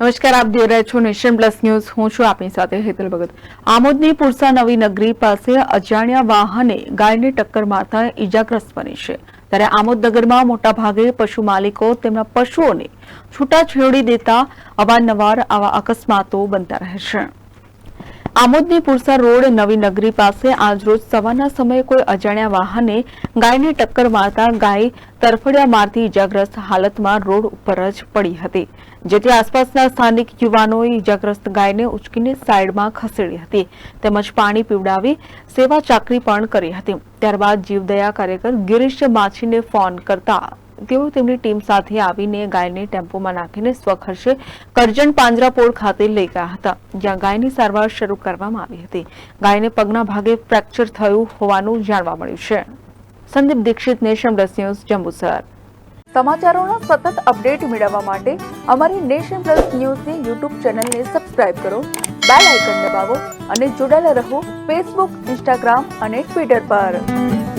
નમસ્કાર, આપ જોઈ રહ્યા છો નેશન પ્લસ ન્યૂઝ. હું છું આપની સાથે હેતલ ભગત. આમોદની પુરસા નવી નગરી પાસે અજાણ્યા વાહને ગાયને ટક્કર મારતા ઈજાગ્રસ્ત બની છે. ત્યારે આમોદ નગરમાં મોટાભાગે પશુ માલિકો તેમના પશુઓને છૂટા છેડી દેતા અવારનવાર આવા અકસ્માતો બનતા રહે છે. આમોદની પુરસા રોડ નવી નગરી પાસે આજરોજ સવારના સમયે કોઈ અજાણ્યા વાહને ગાયને ટક્કર મારતા ગાય તરફડિયા મારતી ઇજાગ્રસ્ત હાલતમાં રોડ ઉપર જ પડી હતી, જેથી આસપાસના સ્થાનિક યુવાનોએ ઇજાગ્રસ્ત ગાયને ઉચકીને સાઈડમાં ખસેડી હતી, તેમજ પાણી પીવડાવી સેવા ચાકરી પણ કરી હતી. ત્યારબાદ જીવદયા કાર્યકર ગિરીશ માછીને ફોન કરતા તેઓ તેમની ટીમ સાથે આવીને ગાયને ટેમ્પોમાં નાખીને સ્વખર્ચે કરજણ પાંજરાપોળ ખાતે લઈ ગયા હતા, જ્યાં ગાયની સારવાર શરૂ કરવામાં આવી હતી. ગાયને પગના ભાગે ફ્રેક્ચર થયું હોવાનું જાણવા મળ્યું છે. Sandeep Dixit, nation plus news, Jambusar. સમાચારોના સતત અપડેટ મેળવવા માટે અમારી નેશન પ્લસ ન્યૂઝની યુટ્યુબ ચેનલને સબસ્ક્રાઇબ કરો, બેલ આઇકન દબાવો અને જોડાયેલા રહો ફેસબુક, ઇન્સ્ટાગ્રામ અને ટ્વિટર પર.